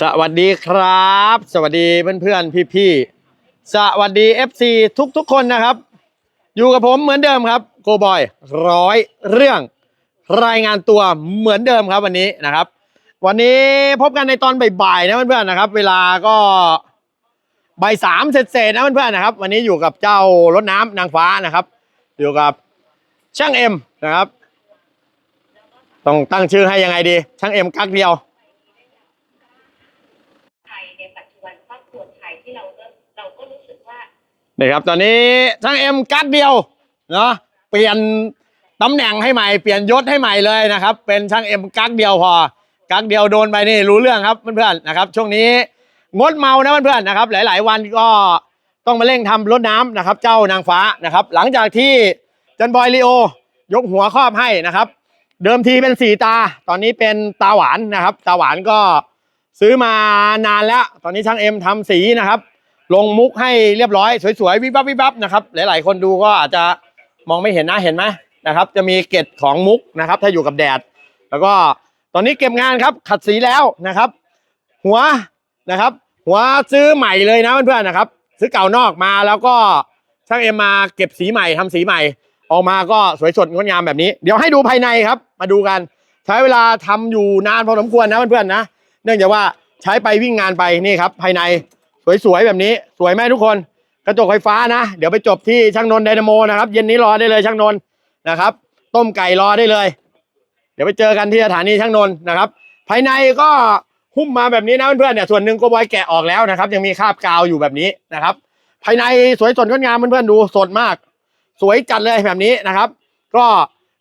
สวัสดีครับ สวัสดีเพื่อนๆพี่ๆสวัสดี FC ทุกๆคนนะครับ อยู่กับผมเหมือนเดิมครับโกบอยร้อยเรื่องรายงานตัวเหมือนเดิมครับวันนี้นะครับ วันนี้พบกันในตอนบ่ายๆนะเพื่อนๆนะครับ เวลาก็บ่ายสามเสร็จๆนะเพื่อนๆนะครับ วันนี้อยู่กับเจ้ารถน้ำนางฟ้านะครับ อยู่กับช่างเอ็มนะครับ ต้องตั้งชื่อให้ยังไงดี ช่างเอ็มกักเดียว ไทยในปัจจุบันครอบครัวไทยที่เราก็เราก็รู้สึกว่า นี่ครับตอนนี้ช่างเอ็มกัดเดียวเนาะเปลี่ยนตำแหน่งให้ใหม่เปลี่ยนยศให้ใหม่เลยนะครับ เป็นช่างเอ็มกักเดียวพอกักเดียวโดนไปนี่รู้เรื่องครับเพื่อนๆนะครับ ช่วงนี้งดเมานะเพื่อนๆนะครับ หลาย ๆ วันก็ต้องมาเร่งทำรถน้ำนะครับ เจ้านางฟ้านะครับ หลังจากที่จันบอยลีโอ ยกหัวครอบให้นะครับ เดิมทีเป็นสีตา ตอนนี้เป็นตาหวานนะครับ ตาหวานก็ซื้อมานานแล้ว ตอนนี้ช่างเอ็มทำสีนะครับ ลงมุกให้เรียบร้อยสวยๆวิบวับวิบวับนะครับ หลาย ๆ คนดูก็อาจจะมองไม่เห็นนะเห็นไหมนะครับ จะมีเกล็ดของมุกนะครับ ถ้าอยู่กับแดด แล้วก็ตอนนี้เก็บงานครับ ขัดสีแล้วนะครับ หัวนะครับ หัวซื้อใหม่เลยนะเพื่อนๆนะครับ ซื้อเก่านอกมาแล้วก็ช่างเอ็มมาเก็บสีใหม่ทำสีใหม่ ออกมาก็สวยสดงดงามแบบนี้ เดี๋ยวให้ดูภายในครับ มาดูกัน ใช้เวลาทำอยู่นานพอสมควรนะเพื่อนๆนะ เนื่องจากว่าใช้ไปวิ่งงานไปนี่ครับ ภายใน สวยๆแบบนี้สวยไหมทุกคน กระจกไฟฟ้านะ เดี๋ยวไปจบที่ช่างนนท์ไดนาโมนะครับ เย็นนี้รอได้เลยช่างนนท์นะครับ ต้มไก่รอได้เลย เดี๋ยวไปเจอกันที่สถานีช่างนนท์นะครับ ภายในก็หุ้มมาแบบนี้นะเพื่อนๆเนี่ยส่วนหนึ่งโกบอยแกะออกแล้วนะครับ ยังมีคราบกาวอยู่แบบนี้นะครับ ภายในสวยสดงดงามเพื่อนๆดูสดมาก สวยจัดเลยแบบนี้นะครับ ก็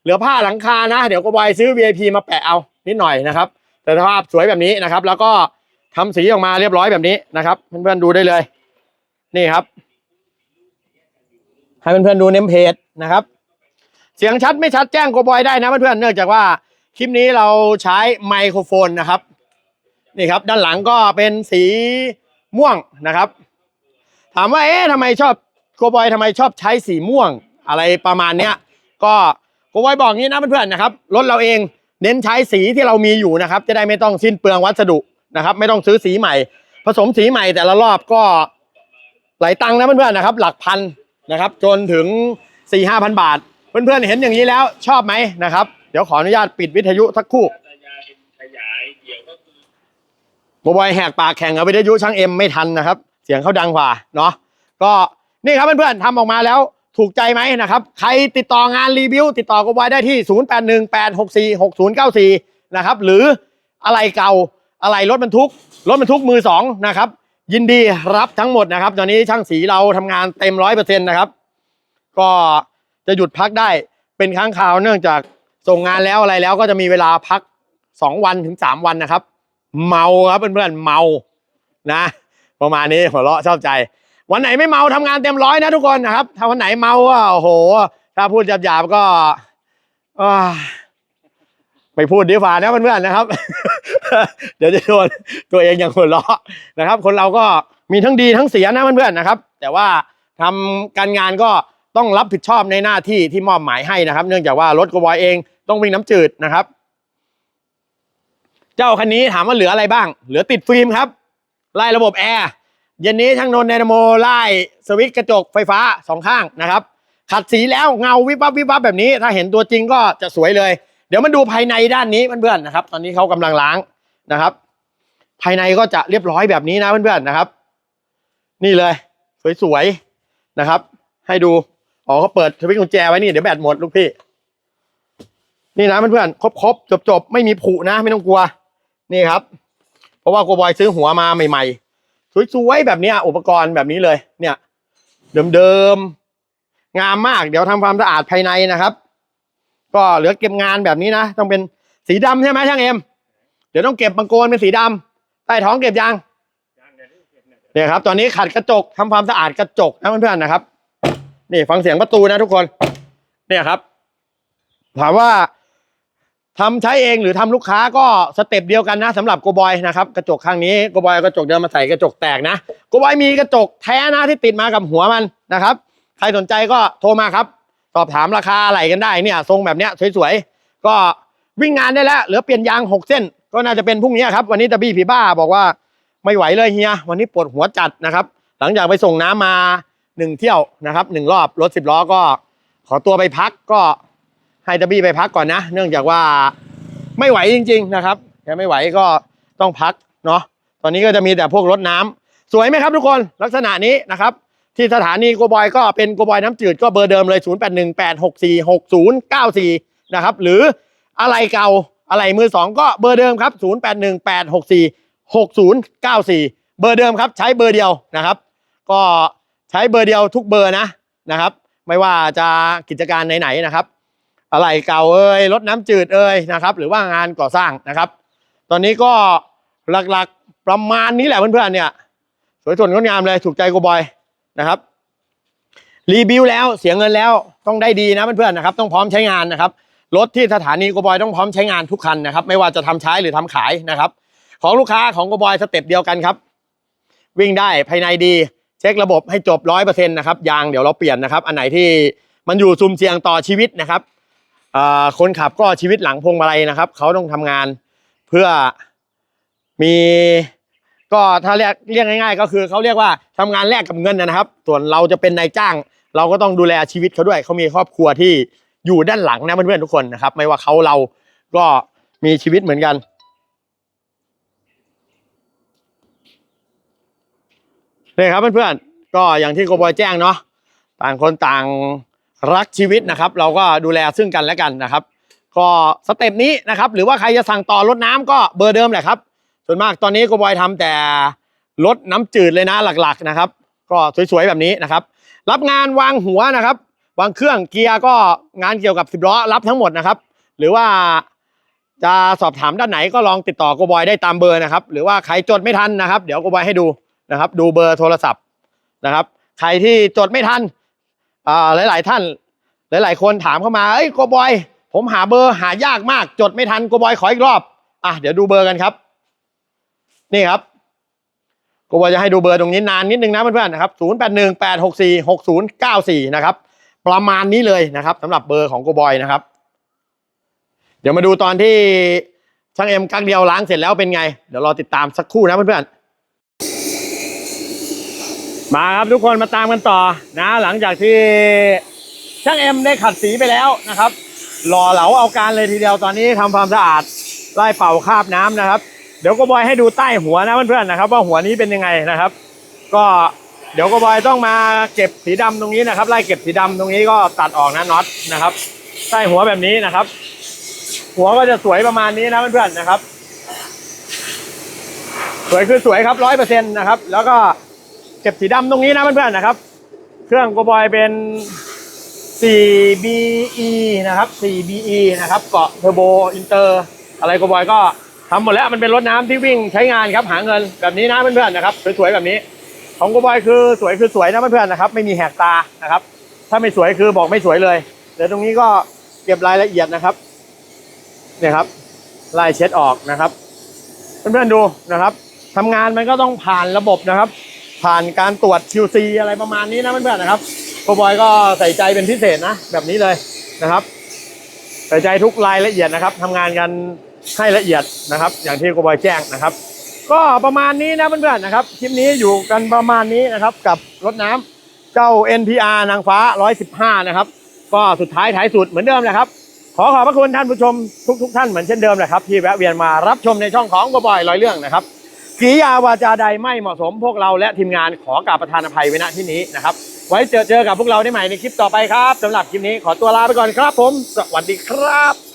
เหลือผ้าหลังคานะ เดี๋ยวโกบอยซื้อ VIP มาแปะเอานิดหน่อยนะครับแต่สภาพสวยแบบนี้นะครับ แล้วก็ ทำสีออกมาเรียบร้อยแบบนี้นะครับ เพื่อนๆดูได้เลย นี่ครับ ให้เพื่อนๆดูเนมเพจนะครับ เสียงชัดไม่ชัดแจ้งโกบอยได้นะเพื่อนๆเนื่องจากว่าคลิปนี้เราใช้ไมโครโฟนนะครับนี่ครับ ด้านหลังก็เป็นสีม่วงนะครับ ถามว่าเอ๊ะทำไมชอบโกบอยทำไมชอบใช้สีม่วงอะไรประมาณเนี้ยก็โกบอยบอกงี้นะเพื่อนๆนะครับรถเราเองเน้นใช้สีที่เรามีอยู่นะครับ จะได้ไม่ต้องสิ้นเปลืองวัสดุ นะครับ ไม่ต้องซื้อสีใหม่ ผสมสีใหม่แต่ละรอบก็หลายตังค์นะเพื่อนๆนะครับ หลักพันนะครับ จนถึงสี่ห้าพันบาท เพื่อนๆเห็นอย่างนี้แล้วชอบไหมนะครับ เดี๋ยวขออนุญาตปิดวิทยุสักครู่ขยายเดี่ยวก็คือโบบอยแหกปากแข่งกับวิทยุช่างเอ็มไม่ทันนะครับ เสียงเขาดังกว่าเนาะก็นี่ครับเพื่อนๆทำออกมาแล้วถูกใจไหมนะครับ ใครติดต่องานรีวิว ติดต่อโบบอยได้ที่ 0818646094 นะครับ หรืออะไรเก่า อะไรรถบรรทุกรถบรรทุกมือสองนะครับยินดีรับทั้งหมดนะครับ ตอนนี้ช่างสีเราทำงานเต็มร้อยเปอร์เซ็นต์นะครับ ก็จะหยุดพักได้เป็นครั้งคราวเนื่องจากส่งงานแล้วอะไรแล้วก็จะมีเวลาพักสองวันถึงสามวันนะครับ เมาครับเพื่อนๆเมานะ ประมาณนี้หัวเราะชอบใจ วันไหนไม่เมาทำงานเต็มร้อยนะทุกคนนะครับถ้าวันไหนเมาก็โอ้โห ถ้าพูดหยาบๆก็อ้า ไม่พูดดีฝ่านะเพื่อนๆนะครับ เดี๋ยวจะโดนตัวเองอย่างหัวเราะนะครับ คนเราก็มีทั้งดีทั้งเสียนะเพื่อนๆนะครับ แต่ว่าทำการงานก็ต้องรับผิดชอบในหน้าที่ที่มอบหมายให้นะครับ เนื่องจากว่ารถกบอยเองต้องวิ่งน้ำจืดนะครับ เจ้าคันนี้ถามว่าเหลืออะไรบ้าง เหลือติดฟิล์มครับไล่ระบบแอร์เย็นนี้ช่างนนท์ไดนาโมไล่สวิตช์กระจกไฟฟ้าสองข้างนะครับ ขัดสีแล้วเงาวิบวับวิบวับแบบนี้ ถ้าเห็นตัวจริงก็จะสวยเลย เดี๋ยวมาดูภายในด้านนี้เพื่อนๆนะครับ ตอนนี้เขากำลังล้างนะครับ ภายในก็จะเรียบร้อยแบบนี้นะเพื่อนๆนะครับ นี่เลย สวยๆนะครับ ให้ดูอ๋อเขาเปิดสวิตช์กุญแจไว้นี่เดี๋ยวแบตหมดลูกพี่ นี่นะเพื่อนๆครบๆจบๆไม่มีผุนะไม่ต้องกลัว นี่ครับ เพราะว่าโกบอยซื้อหัวมาใหม่ ๆ สวยๆแบบนี้อุปกรณ์แบบนี้เลย เนี่ย เดิมๆงามมาก เดี๋ยวทำความสะอาดภายในนะครับ ก็เหลือเก็บงานแบบนี้นะ ต้องเป็นสีดำใช่ไหมช่างเอ็ม เดี๋ยวต้องเก็บบังโกนเป็นสีดำใต้ท้องเก็บยางเนี่ยครับ ตอนนี้ขัดกระจกทำความสะอาดกระจกนะเพื่อนๆนะครับ นี่ฟังเสียงประตูนะทุกคน เนี่ยครับ ถามว่าทำใช้เองหรือทำลูกค้าก็สเต็ปเดียวกันนะสำหรับโกบอยนะครับกระจกข้างนี้โกบอยกระจกเดิมมาใส่กระจกแตกนะโกบอยมีกระจกแท้นะที่ติดมากับหัวมันนะครับ ใครสนใจก็โทรมาครับ สอบถามราคาอะไรกันได้เนี่ย ทรงแบบเนี้ยสวยๆก็วิ่งงานได้แล้วเหลือเปลี่ยนยางหกเส้น ก็น่าจะเป็นพรุ่งนี้ครับวันนี้ตะบี้ผีบ้าบอกว่าไม่ไหวเลยเฮียวันนี้ปวดหัวจัดนะครับ หลังจากไปส่งน้ำมาหนึ่งเที่ยวนะครับหนึ่งรอบรถสิบล้อก็ขอตัวไปพักก็ให้ตะบี้ไปพักก่อนนะ เนื่องจากว่าไม่ไหวจริง ๆ นะครับแค่ไม่ไหวก็ต้องพักเนาะตอนนี้ก็จะมีแต่พวกรถน้ำสวยไหมครับทุกคนลักษณะนี้นะครับ ที่สถานีโกบอยก็เป็นโกบอยน้ำจืดก็เบอร์เดิมเลย 0818646094 นะครับ หรืออะไรเก่าอะไรมือสองก็เบอร์เดิมครับ 0818646094 เบอร์เดิมครับใช้เบอร์เดียวนะครับ ก็ใช้เบอร์เดียวทุกเบอร์นะนะครับ ไม่ว่าจะกิจการไหนๆนะครับ อะไรเก่าเอ่ยรถน้ำจืดเอ่ยนะครับ หรือว่างานก่อสร้างนะครับ ตอนนี้ก็หลักๆประมาณนี้แหละเพื่อนๆเนี่ย สวยสดงดงามเลยถูกใจกูบอย นะครับ รีวิวแล้วเสียเงินแล้วต้องได้ดีนะเพื่อนๆนะครับ ต้องพร้อมใช้งานนะครับรถที่สถานีกูบอยต้องพร้อมใช้งานทุกคันนะครับ ไม่ว่าจะทำใช้หรือทำขายนะครับ ของลูกค้าของกูบอยสเต็ปเดียวกันครับ วิ่งได้ภายในดี เช็คระบบให้จบร้อยเปอร์เซ็นต์นะครับยางเดี๋ยวเราเปลี่ยนนะครับ อันไหนที่มันอยู่ซุ่มเสี่ยงต่อชีวิตนะครับคนขับก็ชีวิตหลังพวงมาลัยนะครับ เขาต้องทำงานเพื่อมี ก็ถ้าเรียกเรียกง่าย ๆ ก็คือเขาเรียกว่าทำงานแลกกับเงินนะครับ ส่วนเราจะเป็นนายจ้าง เราก็ต้องดูแลชีวิตเขาด้วยเขามีครอบครัวที่อยู่ด้านหลังนะเพื่อนๆทุกคนนะครับ ไม่ว่าเขาเราก็มีชีวิตเหมือนกันนี่ครับเพื่อนๆก็อย่างที่โกบอยแจ้งเนาะต่างคนต่างรักชีวิตนะครับ เราก็ดูแลซึ่งกันและกันนะครับ ก็สเต็ปนี้นะครับ หรือว่าใครจะสั่งต่อรถน้ำก็เบอร์เดิมแหละครับ ส่วนมากตอนนี้โกบอยทำแต่รถน้ำจืดเลยนะหลักๆนะครับ ก็สวยๆแบบนี้นะครับ รับงานวางหัวนะครับ วางเครื่องเกียร์ก็งานเกี่ยวกับสิบล้อรับทั้งหมดนะครับ หรือว่าจะสอบถามด้านไหนก็ลองติดต่อโกบอยได้ตามเบอร์นะครับ หรือว่าใครจดไม่ทันนะครับ เดี๋ยวโกบอยให้ดูนะครับ ดูเบอร์โทรศัพท์นะครับ ใครที่จดไม่ทันอ่าหลายๆท่าน หลาย ๆ คนถามเข้ามาเอ้ยโกบอย ผมหาเบอร์หายากมากจดไม่ทันโกบอยขออีกรอบอะเดี๋ยวดูเบอร์กันครับ นี่ครับโกบอยจะให้ดูเบอร์ตรงนี้นานนิดนึงนะเพื่อนๆนะครับ0 8 1 8 6 4 6 0 9 4 นะครับ ประมาณนี้เลยนะครับสำหรับเบอร์ของโกบอยนะครับ เดี๋ยวมาดูตอนที่ช่างเอ็มกักเดียวล้างเสร็จแล้วเป็นไง เดี๋ยวรอติดตามสักครู่นะเพื่อนๆ มาครับทุกคนมาตามกันต่อนะ หลังจากที่ช่างเอ็มได้ขัดสีไปแล้วนะครับ หล่อเหลาเอาการเลยทีเดียวตอนนี้ทำความสะอาดไล่เป่าคราบน้ำนะครับ เดี๋ยวโกบอยให้ดูใต้หัวนะเพื่อนๆนะครับ ว่าหัวนี้เป็นยังไงนะครับ ก็เดี๋ยวโกบอยต้องมาเก็บสีดำตรงนี้นะครับ ไล่เก็บสีดำตรงนี้ก็ตัดออกนะน็อตนะครับใต้หัวแบบนี้นะครับ หัวก็จะสวยประมาณนี้นะเพื่อนๆนะครับ สวยคือสวยครับร้อยเปอร์เซ็นต์นะครับ แล้วก็เก็บสีดำตรงนี้นะเพื่อนๆนะครับ เครื่องโกบอยเป็น 4BE นะครับ 4BE นะครับ เกาะเทอร์โบอินเตอร์ อะไรโกบอยก็ ทำหมดแล้วมันเป็นรถน้ำที่วิ่งใช้งานครับหาเงินแบบนี้นะเพื่อนๆนะครับสวยๆแบบนี้ ของโกบอยคือสวยคือสวยนะเพื่อนๆนะครับไม่มีแหกตานะครับ ถ้าไม่สวยคือบอกไม่สวยเลยเดี๋ยวตรงนี้ก็เก็บรายละเอียดนะครับเนี่ยครับไล่เช็ดออกนะครับเพื่อนๆดูนะครับทำงานมันก็ต้องผ่านระบบนะครับ ผ่านการตรวจ QC อะไรประมาณนี้นะเพื่อนๆนะครับโกบอยก็ใส่ใจเป็นพิเศษนะแบบนี้เลยนะครับ ใส่ใจทุกรายละเอียดนะครับทำงานกัน ให้ละเอียดนะครับ อย่างที่โกบอยแจ้งนะครับ ก็ประมาณนี้นะเพื่อนๆนะครับคลิปนี้อยู่กันประมาณนี้นะครับ กับรถน้ำเจ้า NPR นางฟ้า 115 นะครับ ก็สุดท้ายท้ายสุดเหมือนเดิมนะครับ ขอขอบพระคุณท่านผู้ชมทุกๆทท่านเหมือนเช่นเดิมนะครับ ที่แวะเวียนมารับชมในช่องของกบอยร้อยเรื่องนะครับกิยาวาจาใดไม่เหมาะสมพวกเราและทีมงานขอกราบประทานอภัยไว้ณที่นี้นะครับ ไว้เจอเจอกับพวกเราได้ใหม่ในคลิปต่อไปครับสำหรับคลิปนี้ขอตัวลาไปก่อนครับผม สวัสดีครับ